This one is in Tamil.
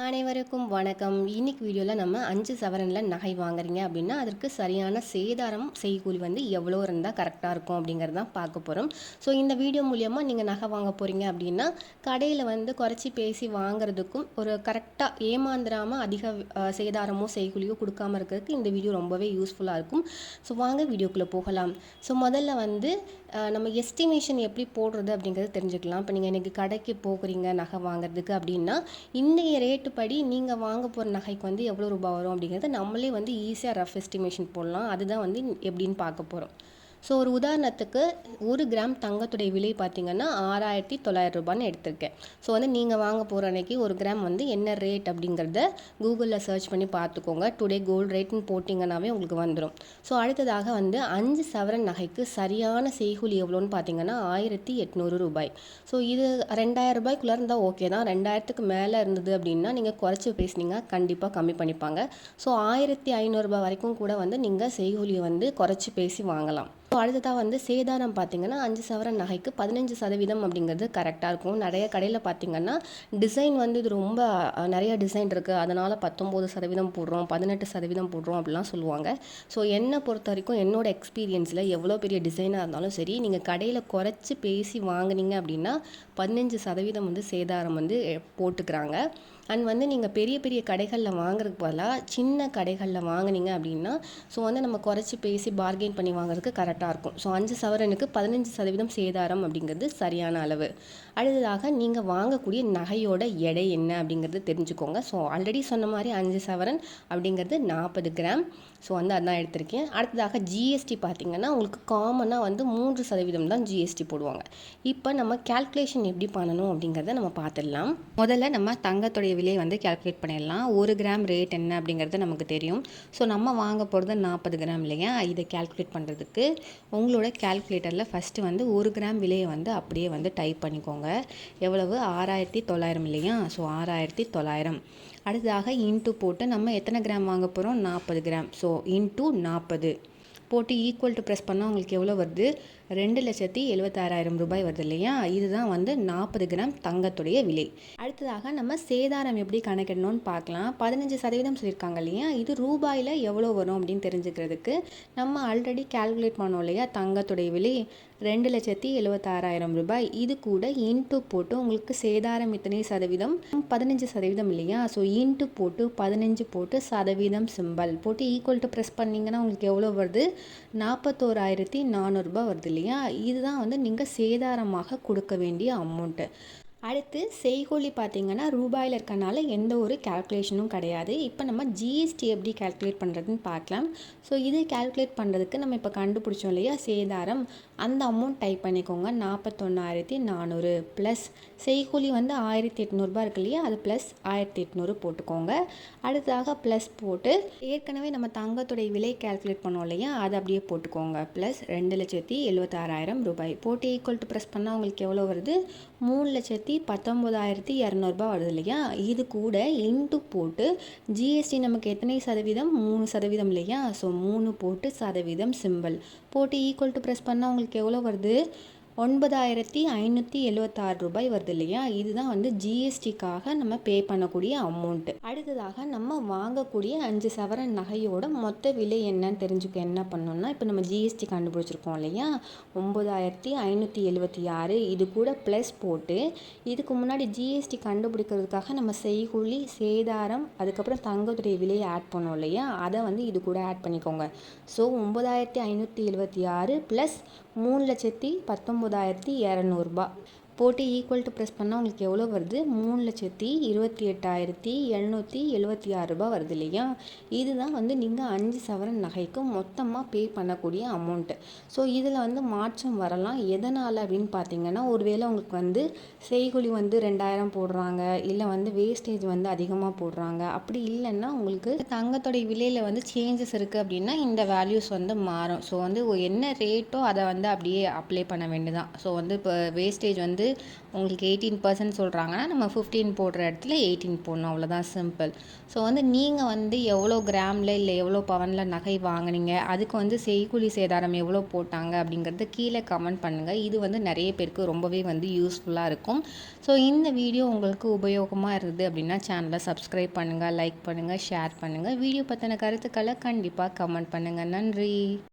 அனைவருக்கும் வணக்கம். இன்னைக்கு வீடியோவில் நம்ம அஞ்சு சவரனில் நகை வாங்குறீங்க அப்படின்னா அதற்கு சரியான சேதாரம் செய்கூலி வந்து எவ்வளோ இருந்தால் கரெக்டாக இருக்கும் அப்படிங்கிறது தான் பார்க்க போகிறோம் ஸோ இந்த வீடியோ மூலியமாக நீங்கள் நகை வாங்க போகிறீங்க அப்படின்னா கடையில் வந்து குறைச்சி பேசி வாங்குறதுக்கும் ஒரு கரெக்டாக ஏமாந்துடாமல் அதிக சேதாரமோ செய்கூலியோ கொடுக்காம இருக்கிறதுக்கு இந்த வீடியோ ரொம்பவே யூஸ்ஃபுல்லாக இருக்கும். ஸோ வாங்க வீடியோக்குள்ளே போகலாம். ஸோ முதல்ல வந்து நம்ம எஸ்டிமேஷன் எப்படி போடுறது அப்படிங்கிறது தெரிஞ்சுக்கலாம். இப்போ நீங்கள் இன்றைக்கி கடைக்கு போகிறீங்க நகை வாங்குறதுக்கு அப்படின்னா இன்றைய ரேட்டு படி நீங்கள் வாங்க போகிற நகைக்கு வந்து எவ்வளோ ரூபாய் வரும் அப்படிங்கிறத நம்மளே வந்து ஈஸியாக ரஃப் எஸ்டிமேஷன் போடலாம். அதுதான் வந்து எப்படின்னு பார்க்க போகிறோம் ஸோ ஒரு உதாரணத்துக்கு ஒரு கிராம் தங்கத்துடைய விலை பார்த்திங்கன்னா ஆறாயிரத்தி தொள்ளாயிரம் ரூபான்னு எடுத்திருக்கேன். ஸோ வந்து நீங்கள் வாங்க போகிற அன்னைக்கு ஒரு கிராம் வந்து என்ன ரேட் அப்படிங்கிறத கூகுளில் சர்ச் பண்ணி பார்த்துக்கோங்க. டுடே கோல்டு ரேட்னு போட்டிங்கன்னாவே உங்களுக்கு வந்துடும் ஸோ அடுத்ததாக வந்து அஞ்சு சவரன் நகைக்கு சரியான செய்கூலி எவ்வளோன்னு பார்த்தீங்கன்னா ஆயிரத்தி எட்நூறு ரூபாய். ஸோ இது ரெண்டாயிரம் ரூபாய்க்குள்ளே இருந்தால் ஓகே தான். ரெண்டாயிரத்துக்கு மேலே இருந்தது அப்படின்னா நீங்கள் குறைச்சி பேசுனீங்க கண்டிப்பாக கம்மி பண்ணிப்பாங்க. ஸோ ஆயிரத்தி ஐநூறுரூபா வரைக்கும் கூட வந்து நீங்கள் செய்கூலியை வந்து குறைச்சி பேசி வாங்கலாம். ஸோ அடுத்ததாக வந்து சேதாரம் பார்த்தீங்கன்னா அஞ்சு சவரன் நகைக்கு பதினஞ்சு சதவீதம் அப்படிங்கிறது கரெக்டாக இருக்கும். நிறைய கடையில் பார்த்தீங்கன்னா டிசைன் வந்து இது ரொம்ப நிறைய டிசைன் இருக்குது அதனால் பத்தொம்போது சதவீதம் போடுறோம் பதினெட்டு சதவீதம் போடுறோம் அப்படிலாம் சொல்லுவாங்க. ஸோ என்னை பொறுத்த வரைக்கும் என்னோடய எக்ஸ்பீரியன்ஸில் எவ்வளோ பெரிய டிசைனாக இருந்தாலும் சரி நீங்கள் கடையில் குறைச்சி பேசி வாங்குனீங்க அப்படின்னா பதினஞ்சு சதவீதம் வந்து சேதாரம் வந்து போட்டுக்கிறாங்க. அண்ட் வந்து நீங்கள் பெரிய பெரிய கடைகளில் வாங்குறதுக்கு பதிலாக சின்ன கடைகளில் வாங்குனீங்க அப்படின்னா ஸோ வந்து நம்ம குறைச்சி பேசி பார்கெயின் பண்ணி வாங்குறதுக்கு கரெக்டாக இருக்கும் ஸோ அஞ்சு சவரனுக்கு பதினஞ்சு சதவீதம் சேதாரம் அப்படிங்கிறது சரியான அளவு. அடுத்ததாக நீங்கள் வாங்கக்கூடிய நகையோட எடை என்ன அப்படிங்கிறது தெரிஞ்சுக்கோங்க. ஸோ ஆல்ரெடி சொன்ன மாதிரி அஞ்சு சவரன் அப்படிங்கிறது நாற்பது கிராம். ஸோ வந்து அதான் எடுத்திருக்கேன். அடுத்ததாக ஜிஎஸ்டி பார்த்தீங்கன்னா உங்களுக்கு காமனாக வந்து மூன்று சதவீதம் தான் ஜிஎஸ்டி போடுவாங்க. இப்போ நம்ம கேல்குலேஷன் எப்படி பண்ணணும் அப்படிங்கிறத நம்ம பார்த்துடலாம். முதல்ல நம்ம தங்கத்துடைய விலையை வந்து கேல்குலேட் பண்ணிடலாம். ஒரு கிராம் ரேட் என்ன அப்படிங்கிறது நமக்கு தெரியும். ஸோ நம்ம வாங்க போகிறது நாற்பது கிராம் இல்லையா? இதை கேல்குலேட் பண்ணுறதுக்கு உங்களோட கேல்குலேட்டரில் ஃபஸ்ட்டு வந்து ஒரு கிராம் விலையை வந்து அப்படியே வந்து டைப் பண்ணிக்கோங்க. எவ்வளவு? ஆறாயிரத்தி தொள்ளாயிரம் இல்லையா? ஸோ ஆறாயிரத்தி தொள்ளாயிரம். அடுத்ததாக இன்ட்டு போட்டு நம்ம எத்தனை கிராம் வாங்க போகிறோம் நாற்பது கிராம் ஸோ இன்ட்டு நாற்பது. போட்டு ஈக்குவல் டு ப்ரெஸ் பண்ணால் உங்களுக்கு எவ்வளோ வருது? ரெண்டு லட்சத்தி எழுபத்தாறாயிரம் ரூபாய் வருது இல்லையா? இதுதான் வந்து நாற்பது கிராம் தங்கத்துடைய விலை. அடுத்ததாக நம்ம சேதாரம் எப்படி கணக்கிடணும்னு பார்க்கலாம். பதினஞ்சு சதவீதம் சொல்லியிருக்காங்க இல்லையா? இது ரூபாயில் எவ்வளோ வரும் அப்படின்னு தெரிஞ்சுக்கிறதுக்கு நம்ம ஆல்ரெடி கால்குலேட் பண்ணோம் இல்லையா? தங்கத்துடைய விலை ரெண்டு லட்சத்தி எழுபத்தாறாயிரம் ரூபாய். இது கூட இன்ட்டு போட்டு உங்களுக்கு சேதாரம் இத்தனை சதவீதம்? பதினஞ்சு சதவீதம் இல்லையா? ஸோ இன்ட்டு போட்டு பதினஞ்சு போட்டு சதவீதம் சிம்பல் போட்டு ஈக்குவல் டு ப்ரெஸ் பண்ணிங்கன்னா உங்களுக்கு எவ்வளோ வருது? நாற்பத்தோராயிரத்தி நானூறுரூபா வருது இல்லையா? இதுதான் வந்து நீங்கள் சேதாரமாக கொடுக்க வேண்டிய அமௌண்ட்டு அடுத்து செய்கூலி பார்த்தீங்கன்னா ரூபாயில் இருக்கனால எந்த ஒரு கால்குலேஷனும் கிடையாது. இப்போ நம்ம ஜிஎஸ்டி எப்படி கால்குலேட் பண்ணுறதுன்னு பார்க்கலாம். ஸோ இது கால்குலேட் பண்ணுறதுக்கு நம்ம இப்போ கண்டுபிடிச்சோம் இல்லையா? சேதாரம். அந்த அமௌண்ட் டைப் பண்ணிக்கோங்க. நாற்பத்தொன்னாயிரத்தி நானூறு ப்ளஸ் செய்கூலி வந்து ஆயிரத்தி எட்நூறுபா இருக்கு இல்லையா? அது ப்ளஸ் ஆயிரத்தி எட்நூறு போட்டுக்கோங்க. அடுத்ததாக ப்ளஸ் போட்டு ஏற்கனவே நம்ம தங்கத்துடைய விலை கால்குலேட் பண்ணோம் இல்லையா? அதை அப்படியே போட்டுக்கோங்க. ப்ளஸ் ரெண்டு லட்சத்தி எழுபத்தாறாயிரம் ரூபாய். போட்டு ஈக்குவல் டு ப்ரெஸ் பண்ணால் உங்களுக்கு எவ்வளோ வருது? மூணு லட்சத்தி பத்தொம்போதாயிரத்தி இரநூறுபா வருது இல்லையா? இது கூட இன்ட்டு போட்டு ஜிஎஸ்டி நமக்கு எத்தனை சதவீதம்? மூணு சதவீதம் இல்லையா? ஸோ மூணு போட்டு சதவீதம் சிம்பிள் போட்டு ஈக்குவல் டு ப்ரெஸ் பண்ணால் உங்களுக்கு எவ்வளோ வருது? ஒன்பதாயிரத்தி ஐநூற்றி எழுபத்தாறு ரூபாய் வருது இல்லையா? இதுதான் வந்து ஜிஎஸ்டிக்காக நம்ம பே பண்ணக்கூடிய அமௌண்ட்டு அடுத்ததாக நம்ம வாங்கக்கூடிய அஞ்சு சவரன் நகையோட மொத்த விலை என்னன்னு தெரிஞ்சுக்க என்ன பண்ணோம்னா இப்போ நம்ம ஜிஎஸ்டி கண்டுபிடிச்சிருக்கோம் இல்லையா? ஒம்பதாயிரத்தி ஐநூற்றி எழுபத்தி ஆறு இது கூட ப்ளஸ் போட்டு இதுக்கு முன்னாடி ஜிஎஸ்டி கண்டுபிடிக்கிறதுக்காக நம்ம செய்கூலி சேதாரம் அதுக்கப்புறம் தங்கத்துடைய விலையை ஆட் பண்ணோம் இல்லையா? அதை வந்து இது கூட ஆட் பண்ணிக்கோங்க. ஸோ ஒம்பதாயிரத்தி ஐநூற்றி எழுபத்தி ஆறு ப்ளஸ் மூணு லட்சத்தி பத்தொம்பது பத்தொம்போதாயிரத்தி இரநூறுபா. போட்டு ஈக்குவல் டு ப்ரெஸ் பண்ணால் உங்களுக்கு எவ்வளோ வருது? மூணு லட்சத்தி இருபத்தி எட்டாயிரத்தி எழுநூற்றி எழுபத்தி ஆறு ரூபாய் வருது இல்லையா? இதுதான் வந்து நீங்கள் அஞ்சு சவரன் நகைக்கு மொத்தமாக பே பண்ணக்கூடிய அமௌண்ட்டு ஸோ இதில் வந்து மாற்றம் வரலாம். எதனால் அப்படின்னு பார்த்தீங்கன்னா ஒருவேளை உங்களுக்கு வந்து செய்கூலி வந்து ரெண்டாயிரம் போடுறாங்க இல்லை வந்து வேஸ்டேஜ் வந்து அதிகமாக போடுறாங்க. அப்படி இல்லைன்னா உங்களுக்கு தங்கத்தோடைய விலையில் வந்து சேஞ்சஸ் இருக்குது அப்படின்னா இந்த வேல்யூஸ் வந்து மாறும். ஸோ வந்து என்ன ரேட்டோ அதை வந்து அப்படியே அப்ளை பண்ண வேண்டியதான் ஸோ வந்து இப்போ வேஸ்டேஜ் வந்து உங்களுக்கு எயிட்டீன் பர்சன்ட் சொல்கிறாங்கன்னா நம்ம ஃபிஃப்டீன் போடுற இடத்துல எயிட்டீன் போடணும். அவ்வளோதான் சிம்பிள் ஸோ வந்து நீங்கள் வந்து எவ்வளோ கிராமில் இல்லை எவ்வளோ பவனில் நகை வாங்குனீங்க? அதுக்கு வந்து செய்கூலி சேதாரம் எவ்வளோ போட்டாங்க? அப்படிங்கிறது கீழே கமெண்ட் பண்ணுங்கள் இது வந்து நிறைய பேருக்கு ரொம்பவே வந்து யூஸ்ஃபுல்லாக இருக்கும். ஸோ இந்த வீடியோ உங்களுக்கு உபயோகமாக இருந்தது அப்படின்னா சேனலை சப்ஸ்கிரைப் பண்ணுங்கள் லைக் பண்ணுங்கள் ஷேர் பண்ணுங்கள் வீடியோ பற்றின கருத்துக்களை கண்டிப்பாக கமெண்ட் பண்ணுங்கள் நன்றி.